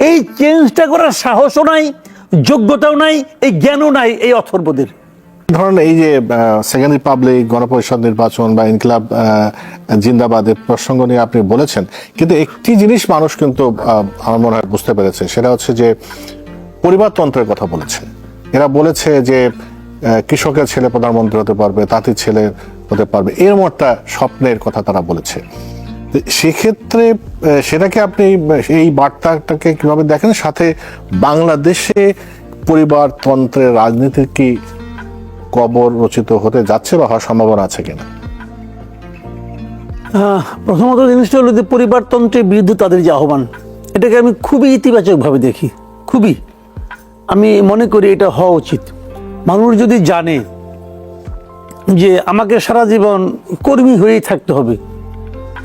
এই চেঞ্জটা করার সাহসও নাই, যোগ্যতাও নাই, এই জ্ঞানও নাই এই অথর্বদের। ধরেন এই যে সেকেন্ড রিপাবলিক, গণপরিষদ নির্বাচন বা ইনকিলাব জিন্দাবাদের প্রসঙ্গ নিয়ে আপনি বলেছেন, কিন্তু একটি জিনিস মানুষ কিন্তু আমার মনে হয় বুঝতে পেরেছে, সেটা হচ্ছে যে পরিবারতন্ত্রের কথা বলেছে এরা বলেছে যে কৃষকের ছেলে প্রধানমন্ত্রী হতে পারবে, তাঁতির ছেলে হতে পারবে এরকম একটা স্বপ্নের কথা তারা বলেছে। সেক্ষেত্রে সেটাকে আপনি, এই বার্তাটাকে কীভাবে দেখেন? সাথে বাংলাদেশে পরিবারতন্ত্রের রাজনীতির কি কবর রচিত হতে যাচ্ছে বা হওয়ার সম্ভাবনা আছে কিনা? প্রথমত জিনিসটা হলো যে পরিবারতন্ত্রের বিরুদ্ধে তাদের যে আহ্বান, এটাকে আমি খুবই ইতিবাচকভাবে দেখি, খুবই। আমি মনে করি এটা হওয়া উচিত। মানুষ যদি জানে যে আমাকে সারা জীবন কর্মী হয়েই থাকতে হবে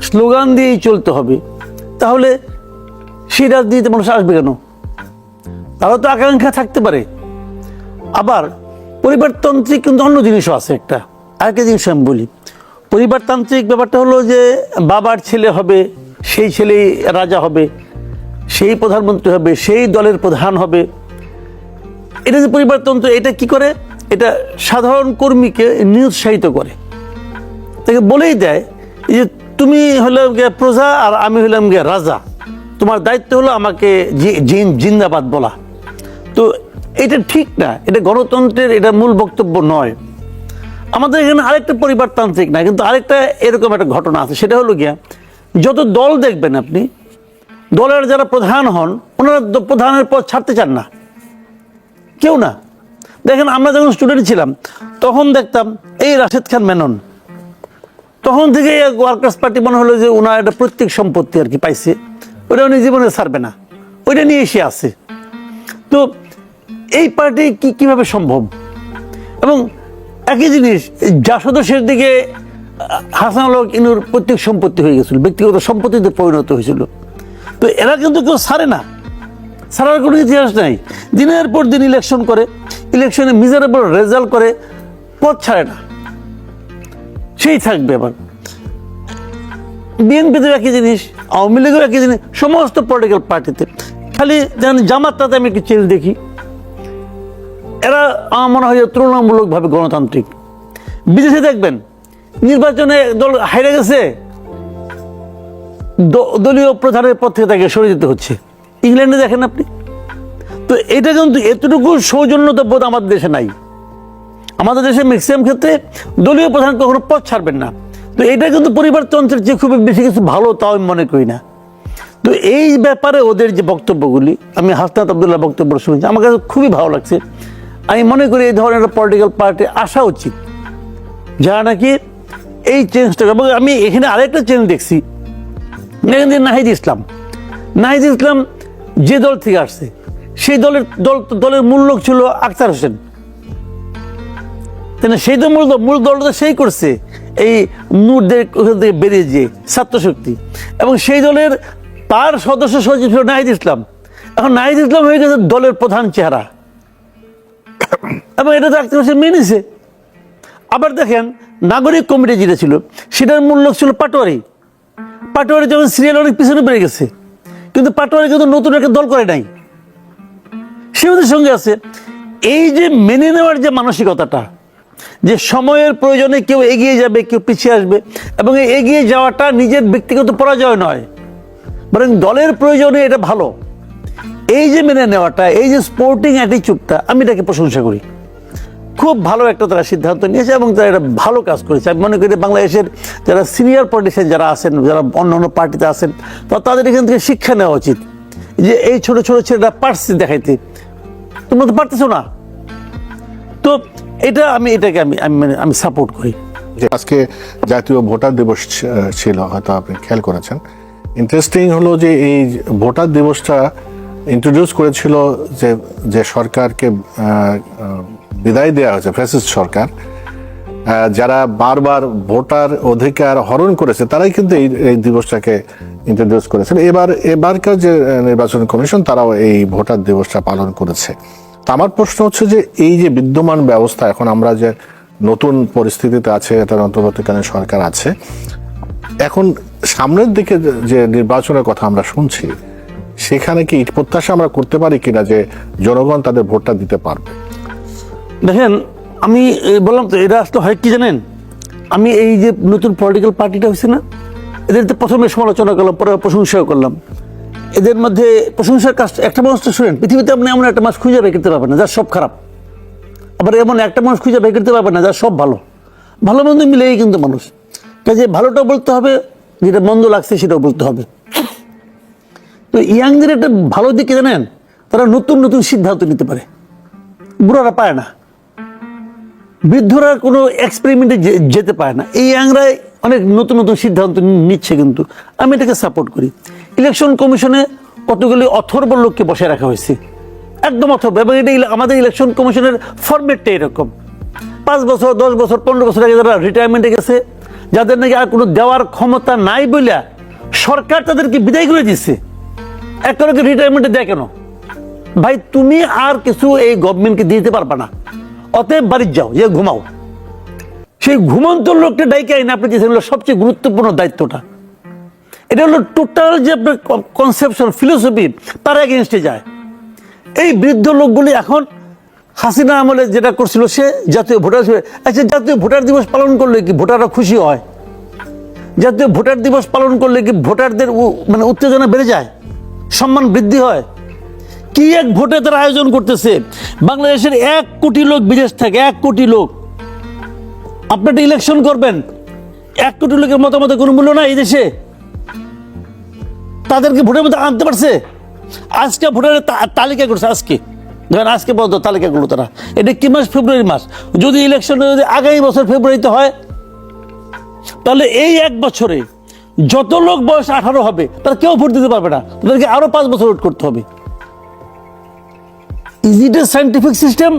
স্লোগান দিয়েই চলতে হবে। তাহলে সেই রাজনীতিতে মানুষ আসবে কেন? তারও তো আকাঙ্ক্ষা থাকতে পারে। আবার পরিবারতান্ত্রিক কিন্তু অন্য জিনিসও আছে একটা। আরেকটা জিনিস আমি বলি, পরিবারতান্ত্রিক ব্যাপারটা হলো যে বাবার ছেলে হবে, সেই ছেলেই রাজা হবে, সেই প্রধানমন্ত্রী হবে, সেই দলের প্রধান হবে। এটা যে পরিবারতন্ত্র, এটা কি করে? এটা সাধারণ কর্মীকে নিরুৎসাহিত করে। তাকে বলেই দেয় তুমি হলে গিয়ে প্রজা আর আমি হলাম গিয়ে রাজা। তোমার দায়িত্ব হলো আমাকে জিন- জিন্দাবাদ বলা। তো এটা ঠিক না, এটা গণতন্ত্রের এটা মূল বক্তব্য নয়। আমাদের এখানে আরেকটা পরিবারতান্ত্রিক না, কিন্তু আরেকটা এরকম একটা ঘটনা আছে, সেটা হলো গিয়া যত দল দেখবেন আপনি, দলের যারা প্রধান হন, ওনারা প্রধানের পদ ছাড়তে চান না। কেউ না। দেখেন আমরা যখন স্টুডেন্ট ছিলাম, তখন দেখতাম এই রাশেদ খান মেনন। তখন থেকে ওয়ার্কার্স পার্টি মনে হলো যে ওনার একটা প্রত্যেক সম্পত্তি আর কি পাইছে। ওটা উনি জীবনে ছাড়বে না। ওইটা নিয়ে এসে আছে। তো এই পার্টি কি, কীভাবে সম্ভব? এবং একই জিনিস জাসদ শেষ দিকে, হাসান আল ইনুর প্রত্যেক সম্পত্তি হয়ে গেছিল, ব্যক্তিগত সম্পত্তিতে পরিণত হয়েছিল। তো এরা কিন্তু কেউ ছাড়ে না। ছাড়ার কোনো ইতিহাস নাই। দিনের পর দিন ইলেকশন করে ইলেকশনে মিজারেবল রেজাল্ট করে, পথ ছাড়ে না। সেই থাকবে আবার। বিএনপিতেও একই জিনিস, আওয়ামী লীগেও একই জিনিস, সমস্ত পলিটিক্যাল পার্টিতে খালি যেন জামাতটাতে আমি একটু চেঞ্জ দেখি। এরা আমার মনে হয় তুলনামূলকভাবে গণতান্ত্রিক। বিদেশে দেখবেন, নির্বাচনে দল হাইরে গেছে দলীয় প্রধানের পদ থেকে তাকে সরে যেতে হচ্ছে। ইংল্যান্ডে দেখেন আপনি। তো এটা কিন্তু এতটুকু সৌজন্যতা বোধ আমাদের দেশে নাই। আমাদের দেশে ম্যাক্সিমাম ক্ষেত্রে দলীয় প্রধান কখনো পথ ছাড়বেন না। তো এটা কিন্তু পরিবারতন্ত্রের চেয়ে খুব বেশি কিছু ভালো তাও আমি মনে করি না। তো এই ব্যাপারে ওদের যে বক্তব্যগুলি, আমি হাসনাত আবদুল্লাহ বক্তব্য শুনেছি, আমার কাছে খুবই ভালো লাগছে। আমি মনে করি এই ধরনের পলিটিক্যাল পার্টি আসা উচিত যারা নাকি এই চেঞ্জটা এবং আমি এখানে আরেকটা চেঞ্জ দেখছি। নাহিদ ইসলাম। নাহিদ ইসলাম যে দল থেকে আসছে, সেই দলের দল দলের মূল লোক ছিল আখতার হোসেন। না সেই তো মূল মূল দলটা সেই করছে। এই নূরদের ওখান থেকে বেরিয়ে যে ছাত্র শক্তি এবং সেই দলের তার সদস্য সচিব ছিল নাহিদ ইসলাম। এখন নাহিদ ইসলাম হয়ে গেছে দলের প্রধান চেহারা। এবং এটা আখতার হোসেন মেনে নিছে আবার দেখেন, নাগরিক কমিটি যেটা ছিল, সেটার মূল লোক ছিল পাটোয়ারি। পাটোয়ারি যখন সিরিয়াল অনেক পিছনে বেড়ে গেছে। কিন্তু পাটোয়ারি কিন্তু নতুন একটা দল করে নাই। সে সঙ্গে আছে। এই যে মেনে নেওয়ার যে মানসিকতাটা যে সময়ের প্রয়োজনে কেউ এগিয়ে যাবে, কেউ পিছিয়ে আসবে এবং এগিয়ে যাওয়াটা নিজের ব্যক্তিগত পরাজয় নয়, বরং দলের প্রয়োজনে এটা ভালো। এই যে মেনে নেওয়াটা, এই যে স্পোর্টিং অ্যাটিচিউডটা আমি এটাকে প্রশংসা করি। খুব ভালো একটা তারা সিদ্ধান্ত নিয়েছে এবং তারা এটা ভালো কাজ করেছে। আমি মনে করি বাংলাদেশের যারা সিনিয়র পলিটিশিয়ান যারা আছেন, যারা অন্য অন্য পার্টিতে আছেন, তো তাদের এখান থেকে শিক্ষা নেওয়া উচিত যে এই ছোট ছোট ছেলেরা পারছে দেখাইতে। তোমরা তো পারতেছো না। তো এটা আমি, এটাকে আমি আমি মানে আমি সাপোর্ট করি। আজকে জাতীয় ভোটার দিবস ছিল, হয়তো আপনি খেয়াল করেছেন। ইন্টারেস্টিং হলো যে এই ভোটার দিবসটা ইন্ট্রোডিউস করেছিল যে যে সরকারকে বিদায় দেওয়া হয়েছে ফ্যাসিস্ট সরকার। যারা বারবার ভোটার অধিকার হরণ করেছে, তারাই কিন্তু এই এই দিবসটাকে ইন্ট্রোডিউস করেছিল এবার, এবারকার যে নির্বাচন কমিশন, তারাও এই ভোটার দিবসটা পালন করেছে। তো আমার প্রশ্ন হচ্ছে যে এই যে বিদ্যমান ব্যবস্থা, এখন আমরা যে নতুন পরিস্থিতিতে আছে একটা অন্তর্বর্তীকালীন সরকার আছে, এখন সামনের দিকে যে- নির্বাচনের কথা আমরা শুনছি, সেখানে কি প্রত্যাশা আমরা করতে পারি কিনা যে জনগণ তাদের ভোটটা দিতে পারবে? দেখেন, আমি বললাম তো এটা আসলে হয় কি জানেন? আমি এই যে নতুন পলিটিক্যাল পার্টিটা হয়েছে না, এদের তো প্রথমে সমালোচনা করলাম, পরে প্রশংসাও করলাম। এদের মধ্যে প্রশংসার কাজ, একটা মানুষ তো শুনেন, পৃথিবীতে আপনি এমন একটা মাছ খুঁজে বের করতে পারবেন না, যার সব খারাপ। আবার এমন একটা মানুষ খুঁজে বের করতে পারবেন না, যার সব ভালো। ভালো মন্দ মিলেই কিন্তু মানুষ। কাজে ভালোটাও বলতে হবে, যেটা মন্দ লাগছে সেটাও বলতে হবে। তো ইয়াংদের একটা ভালো দিকে জানেন? তারা নতুন নতুন সিদ্ধান্ত নিতে পারে। বুড়ারা পায় না। বৃদ্ধরা কোনো এক্সপেরিমেন্টে যেতে পারে না। এই ইয়াংরাই অনেক নতুন নতুন সিদ্ধান্ত নিচ্ছে কিন্তু। আমি এটাকে সাপোর্ট করি। ইলেকশন কমিশনে কতগুলি অথর্ব লোককে বসে রাখা হয়েছে? একদম অথর্ব, এবং এটা আমাদের ইলেকশন কমিশনের ফরম্যাটটা এরকম। পাঁচ বছর, দশ বছর, পনেরো বছর আগে যারা রিটায়ারমেন্টে গেছে, যাদের নাকি আর কোনো দেওয়ার ক্ষমতা নাই বলে সরকার তাদেরকে বিদায় করে দিচ্ছে একে রিটায়ারমেন্টে দেয় কেন? ভাই, তুমি আর কিছু এই গভর্নমেন্টকে দিতে পারবে না। অতএব বাড়ির যাও, যে ঘুমাও। সেই ঘুমন্ত লোকটা ডাইকে আইন, আপনি সবচেয়ে গুরুত্বপূর্ণ দায়িত্বটা। এটা হলো টোটাল যে আপনার কনসেপশন ফিলোসফি তার এগেনস্টে যায়। এই বৃদ্ধ লোকগুলি এখন হাসিনা আমলে যেটা করছিল, সে জাতীয় ভোটার আচ্ছা জাতীয় ভোটার দিবস পালন করলে কি ভোটাররা খুশি হয়? জাতীয় ভোটার দিবস পালন করলে কি ভোটারদের মানে উত্তেজনা বেড়ে যায়? সম্মান বৃদ্ধি হয়? কি এক ভোটে তারা আয়োজন করতেছে? বাংলাদেশের এক কোটি লোক বিদেশ থাকে, এক কোটি লোক। আপনি ইলেকশন করবেন, এক কোটি লোকের মতামতে কোনো মূল্য নাই এই দেশে? তাদেরকে ভোটের মধ্যে আনতে পারছে? আজকে ভোটের তালিকা করছে আজকে। ধরেন আজকে পর্যন্ত তালিকা করল তারা। এটা কি মাস? ফেব্রুয়ারি মাস। যদি ইলেকশন যদি আগামী বছর ফেব্রুয়ারিতে হয়, তাহলে এই এক বছরে যত লোক বয়স আঠারো হবে, তারা কেউ ভোট দিতে পারবে না। তাদেরকে আরও পাঁচ বছর ওয়েট করতে হবে। Is it a scientific system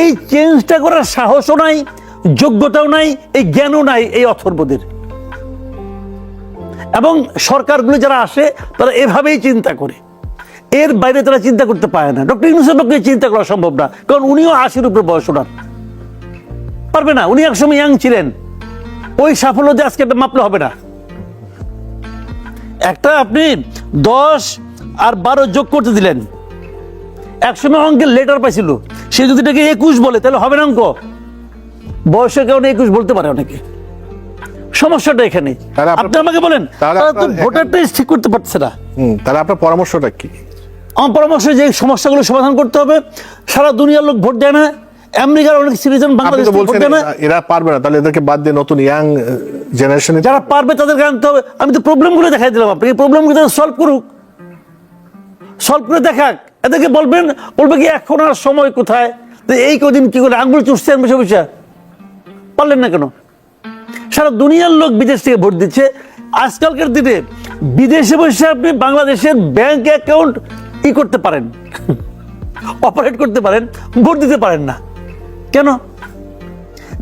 এই চেঞ্জটা করার সাহসও নাই, যোগ্যতাও নাই, এই জ্ঞানও নাই এই অথর্বদের। এবং সরকারগুলো যারা আসে, তারা এভাবেই চিন্তা করে। এর বাইরে তারা চিন্তা করতে পারে না। ডক্টর ইউনুসের পক্ষে চিন্তা করা সম্ভব না, কারণ উনিও আশির উপরে বয়স ওনার। পারবে না, উনি একসময় ইয়াং ছিলেন। ওই সাফল্য দিয়ে আজকে মাপলে হবে না। একটা আপনি দশ আর বারো যোগ করতে দিলেন। একসময় অঙ্কের লেটার পাইছিল। সে যদি এটাকে একুশ বলে, তাহলে হবে না অঙ্ক? বয়সের কারণে একুশ বলতে পারে অনেকে। সমস্যাটা এখানে। আপনি আমাকে বলেন তারা তো ভোটারটাই ঠিক করতে পারছে না। তাহলে আপনার পরামর্শটা কি? আমার পরামর্শ যে সমস্যাগুলো সমাধান করতে হবে সারা দুনিয়ার লোক ভোট দেয় না আমেরিকার অনেক সিটিজেন আপনি বাংলাদেশ ভোট দেয় না। এরা- পারবে না তাহলে এদেরকে বাদ দিয়ে নতুন ইয়াং জেনারেশনে যারা পারবে তাদেরকে আনতে হবে। আমি তো প্রবলেমগুলো দেখাই দিলাম আপনাকে। প্রবলেমগুলো সলভ করুক। সলভ করে দেখাক। এদেরকে বলবেন বলবে কি এখন আর সময় কোথায়? এই কদিন কি করে আঙ্গুল চুষছেন বসে বসে? পারলেন না কেন? সারা দুনিয়ার লোক বিদেশ থেকে ভোট দিচ্ছে। আজকালকার দিনে বিদেশে বসে আপনি বাংলাদেশের ব্যাংক অ্যাকাউন্ট ই করতে পারেন অপারেট করতে পারেন ভোট দিতে পারেন না। কেন?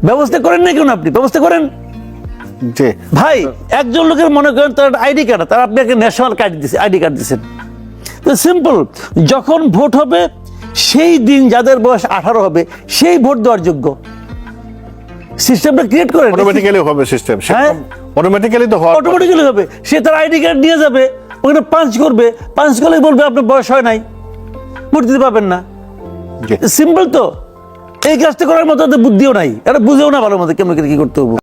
ব্যবস্থা করেন না কেন আপনি? ব্যবস্থা করেন। ভাই একজন লোকের মনে করেন তার আইডি কার্ড তার আপনাকে ন্যাশনাল কার্ড দিছে আইডি কার্ড দিচ্ছেন তো সিম্পল যখন ভোট হবে সেই দিন যাদের বয়স আঠারো হবে সেই ভোট দেওয়ার যোগ্য। সিস্টেমটা ক্রিয়েট করে অটোমেটিক্যালি হবে সিস্টেম হ্যাঁ। অটোমেটিক্যালি তো হয় অটোমেটিক্যালি হবে। সে তার আইডি কার্ড নিয়ে যাবে ওখানে পাঞ্চ করবে পাঞ্চ করলে বলবে আপনার বয়স হয় নাই। ভোট দিতে পারবেন না। সিম্পল তো। এই কাজটা করার মতো বুদ্ধিও নাই। এটা বুঝেও না ভালো মতো কেমন কি করতে হবে।